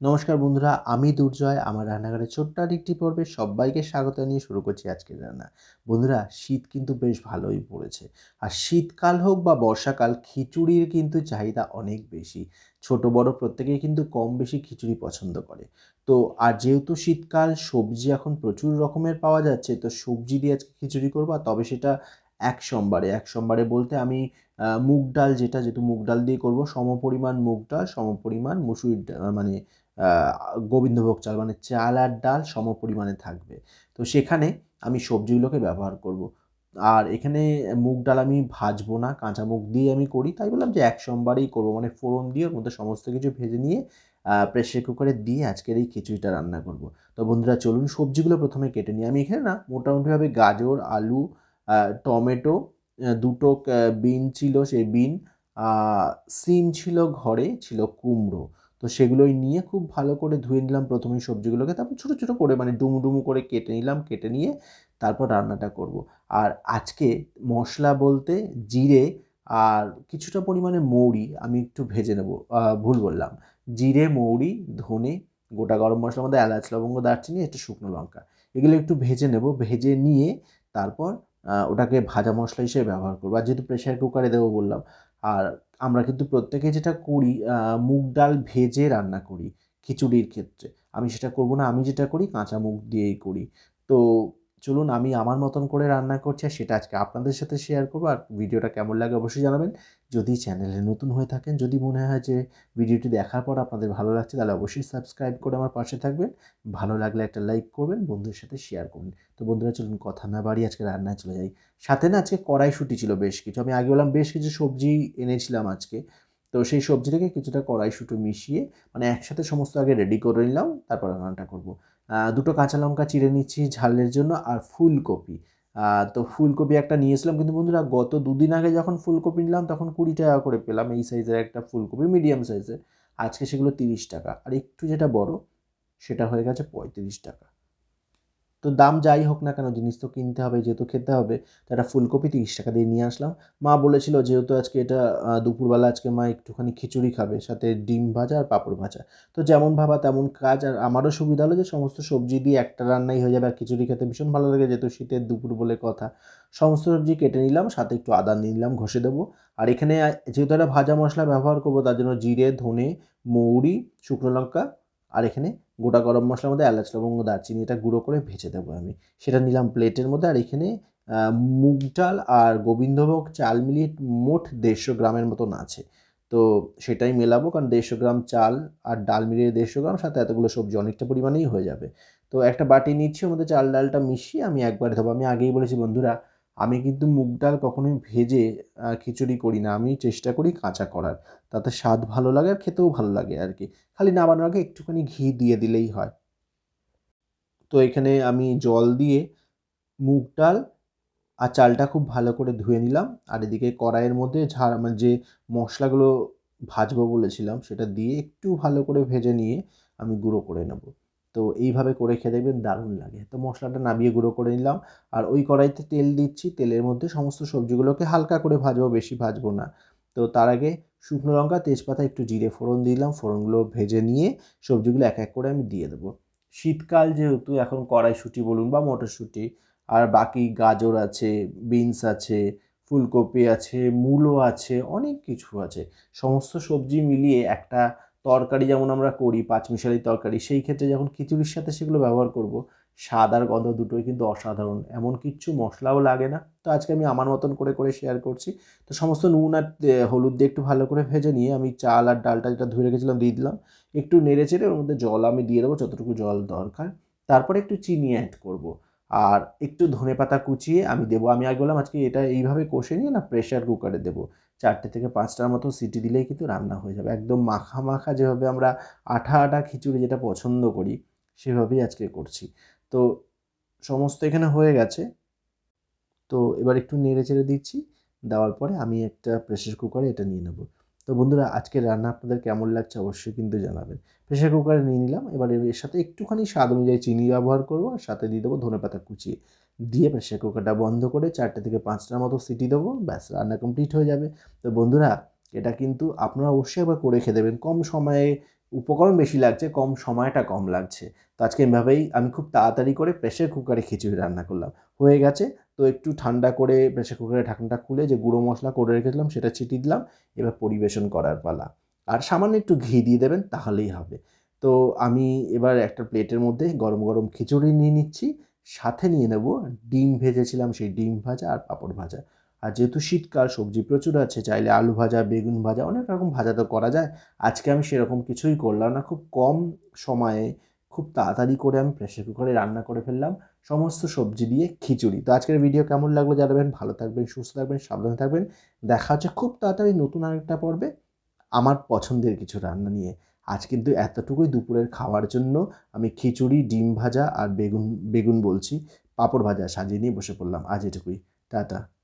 নমস্কার বন্ধুরা, আমি দুর্জয়। আমার রান্নাঘরের ছোট্ট আরেকটি পর্বে সবাইকে স্বাগত জানিয়ে শুরু করছি আজকের রান্না। বন্ধুরা, শীত কিন্তু বেশ ভালোই পড়েছে। আর শীতকাল হোক বা বর্ষাকাল, খিচুড়ির কিন্তু চাহিদা অনেক বেশি। ছোট বড় প্রত্যেকেই কিন্তু কম বেশি খিচুড়ি পছন্দ করে। তো, আর যেহেতু শীতকাল, সবজি এখন প্রচুর রকমের পাওয়া যাচ্ছে, তো সবজি দিয়ে আজকে খিচুড়ি করব। তবে সেটা এক সোমবারে। এক সোমবারে বলতে আমি মুগ ডাল যেটা, যেহেতু মুগ ডাল দিয়ে করব, সমপরিমাণ মুগ ডাল, সমপরিমাণ মুসুর ডাল মানে গোবিন্দভোগ চাল মানে চাল আর ডাল সম পরিমাণে থাকবে। তো সেখানে আমি সবজিগুলোকে ব্যবহার করব। আর এখানে মুগ ডাল আমি ভাজবো না, কাঁচা মুগ দিয়ে আমি করি। তাই বললাম যে এক সোমবারেই করব মানে ফোড়ন দিয়ে ওর মধ্যে সমস্ত কিছু ভেজে নিয়ে প্রেসার কুকারে দিয়ে আজকের এই খিচুড়িটা রান্না করব। তো বন্ধুরা, চলুন সবজিগুলো প্রথমে কেটে নিই। আমি এখানে না মোটামুটিভাবে গাজর, আলু টমেটো দুটো বিন ছিল সেই বিন সিম ছিল ঘরে, ছিল কুমড়ো। তো সেগুলোই নিয়ে খুব ভালো করে ধুয়ে নিলাম প্রথমেই সবজিগুলোকে, তারপর ছোটো ছোটো করে মানে ডুমু ডুমু করে কেটে নিলাম, কেটে নিয়ে তারপর রান্নাটা করব। আর আজকে মশলা বলতে জিরে আর কিছুটা পরিমাণে মৌরি আমি একটু ভেজে নেব ভুল বললাম জিরে, মৌরি, ধনে, গোটা গরম মশলার মধ্যে এলাচ, লবঙ্গ, দারচিনি, একটা শুকনো লঙ্কা, এগুলো একটু ভেজে নেব, ভেজে নিয়ে তারপর ওটাকে ভাজা মশলা হিসেবে ব্যবহার করব আর যেহেতু প্রেশার কুকারে দেবো বললাম আর আমরা কিন্তু প্রত্যেকে যেটা করি মুগ ডাল ভেজে রান্না করি, খিচুড়ির ক্ষেত্রে। আমি সেটা করব না, আমি যেটা করি, কাঁচা মুগ দিয়েই করি। তো চলুন আমি আমার মতন করে রান্না করছি আর সেটা আজকে আপনাদের সাথে শেয়ার করব। আর ভিডিওটা কেমন লাগে অবশ্যই জানাবেন। যদি চ্যানেলে নতুন হয়ে থাকেন, যদি মনে হয় যে ভিডিওটি দেখার পর আপনাদের ভালো লাগছে, তাহলে অবশ্যই সাবস্ক্রাইব করে আমার পাশে থাকবেন। ভালো লাগলে একটা লাইক করবেন, বন্ধুদের সাথে শেয়ার করবেন তো বন্ধুরা, চলুন কথা না বাড়ি আজকে রান্নায় চলে যাই। সাথে না আজকে কড়াইশুটি ছিল বেশ কিছু। আমি আগে বললাম বেশ কিছু সবজি এনেছিলাম আজকে। তো সেই সবজি থেকে কিছুটা কড়াইশুঁটি মিশিয়ে মানে একসাথে সমস্ত আগে রেডি করে নিলাম, তারপর রান্নাটা করব। দুটো কাঁচা লঙ্কা চিড়ে নিচ্ছি ঝালের জন্য আর ফুলকপি। তো ফুলকপি একটা নিয়েছিলাম, কিন্তু বন্ধুরা গত দুদিন আগে যখন ফুলকপি নিলাম, তখন কুড়ি টাকা করে পেলাম এই সাইজের একটা ফুলকপি মিডিয়াম সাইজের আজকে সেগুলো তিরিশ টাকা। আর একটু যেটা বড়, সেটা হয়ে গেছে পঁয়ত্রিশ টাকা। তো দাম যাই হোক না কেন, জিনিস তো কিনতে হবে, যেহেতু খেতে হবে, তো একটা ফুলকপি তিরিশ টাকা দিয়ে নিয়ে আসলাম। মা বলেছিল যেহেতু আজকে এটা দুপুরবেলা আজকে মা একটুখানি খিচুড়ি খাবে, সাথে ডিম ভাজা আর পাঁপড় ভাজা। তো যেমন ভাবা তেমন কাজ, আর আমারও সুবিধা হলো যে সমস্ত সবজি দিয়ে একটা রান্নাই হয়ে যাবে, আর খিচুড়ি খেতে ভীষণ ভালো লাগে যেহেতু শীতের দুপুর বলে কথা। সমস্ত সবজি কেটে নিলাম, সাথে একটু আদা নিয়ে নিলাম, ঘষে দেবো। আর এখানে যেহেতু একটা ভাজা মশলা ব্যবহার করব, তার জন্য জিরে, ধনে, মৌরি, শুকনো লঙ্কা আর এখানে গোটা গরম মশলার মধ্যে এলাচ, লবঙ্গ, দারচিনি, এটা গুঁড়ো করে ভেজে দেবো আমি। সেটা নিলাম প্লেটের মধ্যে আর এখানে মুগ ডাল আর গোবিন্দভোগ চাল মিলিয়ে মোট দেড়শো গ্রামের মতন আছে। তো সেটাই মেলাবো কারণ দেড়শো গ্রাম চাল আর ডাল মিলিয়ে দেড়শো গ্রাম, সাথে এতগুলো সবজি অনেকটা পরিমাণেই হয়ে যাবে। তো একটা বাটি নিচ্ছি মধ্যে চাল, ডালটা মিশিয়ে আমি একবারে দেবো। আমি আগেই বলেছি বন্ধুরা আমি কিন্তু মুগ ডাল কখনোই ভেজে খিচুড়ি করি না। আমি চেষ্টা করি কাঁচা করার। তাতে স্বাদ ভালো লাগে আর খেতেও ভালো লাগে আর কি। খালি নামানোর আগে একটুখানি ঘি দিয়ে দিলেই হয়। তো এখানে আমি জল দিয়ে মুগ ডাল আর চালটা খুব ভালো করে ধুয়ে নিলাম। আর এদিকে কড়াইয়ের মধ্যে ঝাড় মানে যে মশলাগুলো ভাজবো বলেছিলাম, সেটা দিয়ে একটু ভালো করে ভেজে নিয়ে আমি গুঁড়ো করে নেব। তো এইভাবে করে খেয়ে দেখবেন দারুণ লাগে। তো মশলাটা নামিয়ে গুঁড়ো করে নিলাম। আর ওই কড়াইতে তেল দিচ্ছি। তেলের মধ্যে সমস্ত সবজিগুলোকে হালকা করে ভাজবো, বেশি ভাজবো না। তো তার আগে শুকনো লঙ্কা, তেজপাতা, একটু জিরে ফোড়ন দিলাম। ফোড়নগুলো ভেজে নিয়ে সবজিগুলো এক এক করে আমি দিয়ে দেবো। শীতকাল যেহেতু এখন কড়াইশুঁটি বলুন বা মটরশুঁটি, আর বাকি গাজর আছে, বিনস আছে, ফুলকপি আছে, মূলো আছে, অনেক কিছু আছে। সমস্ত সবজি মিলিয়ে একটা তরকারি যেমন আমরা করি, পাঁচমিশালি তরকারি, সেই ক্ষেত্রে যখন খিচুড়ির সাথে সেগুলো ব্যবহার করব, স্বাদ আর গন্ধ দুটোই কিন্তু অসাধারণ। এমন কিচ্ছু মশলাও লাগে না। তো আজকে আমি আমার মতন করে করে শেয়ার করছি। তো সমস্ত নুন আর হলুদ দিয়ে একটু ভালো করে ভেজে নিয়ে আমি চাল আর ডালটা যেটা ধুয়ে রেখেছিলাম দিয়ে দিলাম। একটু নেড়ে চেড়ে ওর মধ্যে জল আমি দিয়ে দেবো, যতটুকু জল দরকার। তারপরে একটু চিনি অ্যাড করব। আর একটু ধনে পাতা কুচিয়ে আমি দেবো। আমি আগে বললাম, আজকে এটা এইভাবে কষে নিয়ে না প্রেশার কুকারে দেবো। চারটে থেকে পাঁচটার মতো সিটি দিলেই কিন্তু রান্না হয়ে যাবে। একদম মাখা মাখা যেভাবে আমরা আঠা আঠা খিচুড়ি যেটা পছন্দ করি, সেভাবেই আজকে করছি। তো সমস্ত এখানে হয়ে গেছে। তো এবার একটু নেড়ে চেড়ে দিচ্ছি। দেওয়ার পরে আমি একটা প্রেশার কুকারে এটা নিয়ে নেব। তো বন্ধুরা, আজকের রান্না আপনাদের কেমন লাগছে অবশ্যই কিন্তু জানাবেন। প্রেশার কুকারে নিয়ে নিলাম, এবার এর সাথে একটুখানি স্বাদ অনুযায়ী চিনি ব্যবহার করব, আর সাথে দিয়ে দেবো ধনে পাতা কুচিয়ে দিয়ে প্রেশার কুকারটা বন্ধ করে চারটে থেকে পাঁচটার মতো সিটি দেবো, ব্যাস, রান্না কমপ্লিট হয়ে যাবে। তো বন্ধুরা, এটা কিন্তু আপনারা অবশ্যই একবার করে খেয়ে দেবেন। কম সময়ে উপকরণ বেশি লাগছে, কম সময়টা কম লাগছে। তো আজকে এভাবেই আমি খুব তাড়াতাড়ি করে প্রেশার কুকারে খিচুড়ি রান্না করলাম। হয়ে গেছে, তো একটু ঠান্ডা করে প্রেশার কুকারের ঢাকনাটা খুলে যে গুঁড়ো মশলা করে রেখেছিলাম সেটা ছিটিয়ে দিলাম, এবার পরিবেশন করার পালা। আর সামান্য একটু ঘি দিয়ে দেবেন, তাহলেই হবে। তো আমি এবার একটা প্লেটের মধ্যে গরম গরম খিচুড়ি নিয়ে নিচ্ছি, সাথে নিয়ে নেব ডিম ভেজেছিলাম, সেই ডিম ভাজা আর পাঁপড় ভাজা। আর যেহেতু শীতকাল, সবজি প্রচুর আছে, চাইলে আলু ভাজা, বেগুন ভাজা, অনেক রকম ভাজা তো করা যায়। আজকে আমি সেরকম কিছুই করলাম না, খুব কম সময়ে খুব তাড়াতাড়ি করে আমি প্রেশার কুকারে রান্না করে ফেললাম, সমস্ত সবজি দিয়ে খিচুড়ি। তো আজকের ভিডিও কেমন লাগল জানাবেন, ভালো থাকবেন, সুস্থ থাকবেন, সাবধানে থাকবেন। দেখা হচ্ছে খুব তাড়াতাড়ি নতুন আরেকটা পর্বে আমার পছন্দের কিছু রান্না নিয়ে। আজ কিন্তু এতটুকুই দুপুরের খাওয়ার জন্য আমি খিচুড়ি, ডিম ভাজা আর বেগুন বেগুন বলছি, পাঁপড় ভাজা সাজিয়ে নিয়ে বসে পড়লাম। আজ এটুকুই। টাটা।